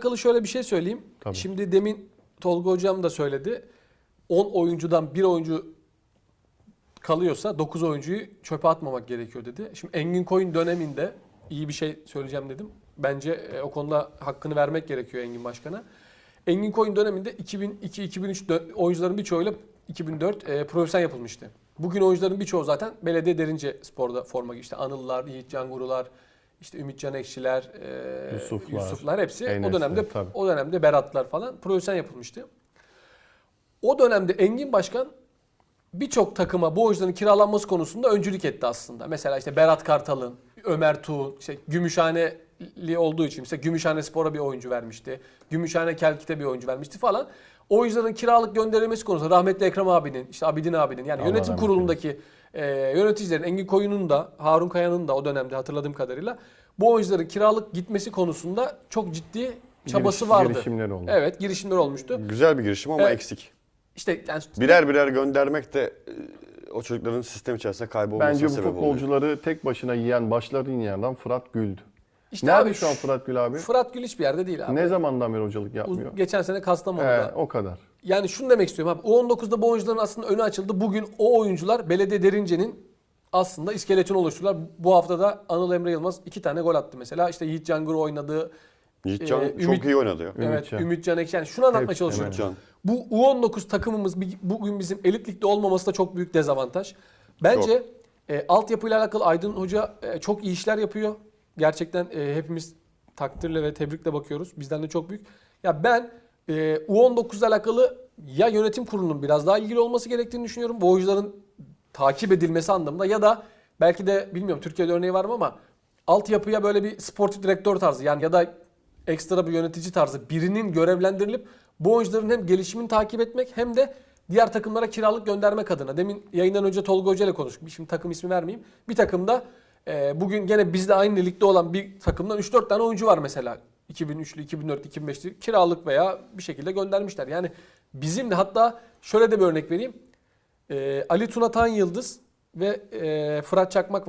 alakalı şöyle bir şey söyleyeyim. Tabii. Şimdi demin Tolga hocam da söyledi. 10 oyuncudan bir oyuncu kalıyorsa 9 oyuncuyu çöpe atmamak gerekiyor dedi. Şimdi Engin Koyun döneminde iyi bir şey söyleyeceğim dedim. Bence e, o konuda hakkını vermek gerekiyor Engin Başkan'a. Engin Koyun döneminde 2002-2003 dö- oyuncuların birçoğuyla 2004 e, profesyonel yapılmıştı. Bugün oyuncuların birçoğu zaten belediye derince sporda forma giydi. İşte Anıllar, Yiğit Can Gurular, işte Ümit Can Ekşiler, e, Yusuflar, Yusuflar hepsi o Enesler, dönemde tabii. o dönemde Beratlar falan profesyonel yapılmıştı. O dönemde Engin Başkan birçok takıma bu oyuncuların kiralanması konusunda öncülük etti aslında. Mesela işte Berat Kartal'ın, Ömer Tuğ'un, işte Gümüşhaneli olduğu için mesela Gümüşhane Spor'a bir oyuncu vermişti. Gümüşhane Kelkit'e bir oyuncu vermişti falan. Oyuncuların kiralık gönderilmesi konusunda rahmetli Ekrem abinin, işte Abidin abinin yani Allah yönetim kurulundaki e, yöneticilerin Engin Koyun'un da Harun Kaya'nın da o dönemde hatırladığım kadarıyla bu oyuncuların kiralık gitmesi konusunda çok ciddi çabası Giriş- vardı. girişimleri oldu. Evet girişimler olmuştu. Güzel bir girişim ama Evet. eksik. İşte yani Birer birer göndermek de e, o çocukların sistem içerisinde kaybolmasına Bence bu sebep oluyor. futbolcuları tek başına yiyen, başlarını yiyen adam Fırat Gül'dü. İşte Nerede abi şu an Fırat Gül abi? Fırat Gül hiçbir yerde değil abi. Ne zamandan beri hocalık yapmıyor? Geçen sene Kastamonu'da. o kadar. Yani şunu demek istiyorum abi. U19'da bu oyuncuların aslında önü açıldı. Bugün o oyuncular Belediye Derince'nin aslında iskeletini oluşturdular. Bu hafta da Anıl Emre Yılmaz iki tane gol attı mesela. İşte Yiğit Canguru oynadı. Yiğitcan Ee, çok Ümit- iyi oynadı ya. Evet, Ümit Can Ekşi. Yani şunu anlatmaya çalışıyorum. Ümitcan. Bu U19 takımımız bugün bizim elit ligde olmaması da çok büyük dezavantaj. Bence e, altyapıyla alakalı Aydın Hoca e, çok iyi işler yapıyor. Gerçekten e, hepimiz takdirle ve tebrikle bakıyoruz. Bizden de çok büyük. Ya ben e, U19 ile alakalı ya yönetim kurulunun biraz daha ilgili olması gerektiğini düşünüyorum. Bu oyuncuların takip edilmesi anlamında ya da belki de bilmiyorum Türkiye'de örneği var mı ama altyapıya böyle bir sportif direktör tarzı yani ya da ekstra bir yönetici tarzı birinin görevlendirilip bu oyuncuların hem gelişimini takip etmek hem de diğer takımlara kiralık göndermek adına. Demin yayından önce Tolga Hoca ile konuştuk. Şimdi takım ismi vermeyeyim. Bir takımda e, bugün gene bizde aynı ligde olan bir takımdan 3-4 tane oyuncu var mesela. 2003'lü, 2004'lü, 2005'li kiralık veya bir şekilde göndermişler. Yani bizim de hatta şöyle de bir örnek vereyim. E, Ali Tuna Tan Yıldız ve e, Fırat Çakmak var.